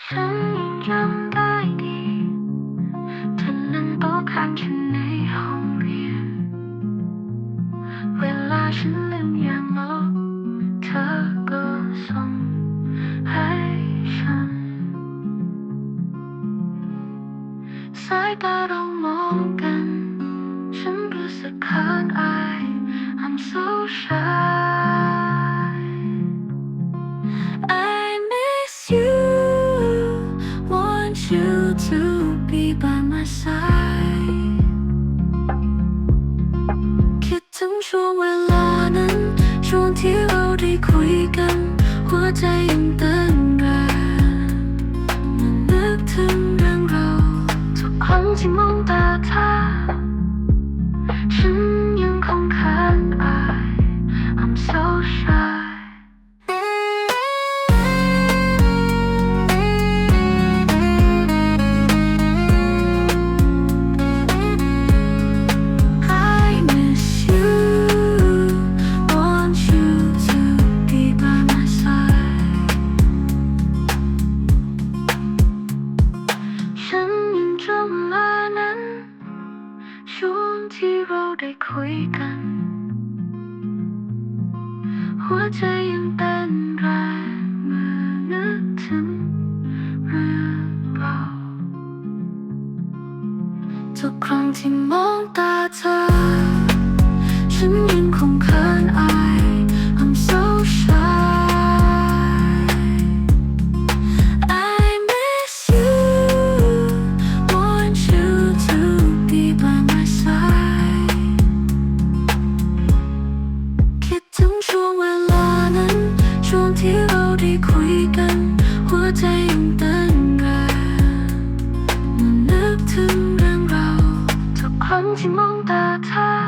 ฉันยังจำได้ดีเธอนั่งโต๊ะข้างฉันในห้องเรียน เวลาฉันลืมอย่างลบเธอก็ส่งให้ฉัน สายตาเรา be by my side คิดถึงช่วงเวลานั้น ช่วงที่เราได้คุยกัน หัวใจยังเต้นแรงมันนึกถึงเรื่องเราทุกครั้งที่มองตาเธอ ที่เราได้คุยกัน หัวใจยังเต้นแรงเมื่อนึกถึงเรื่องเราทุกครั้งที่มองตาเธอ ฉันยังคง รงเมื่อ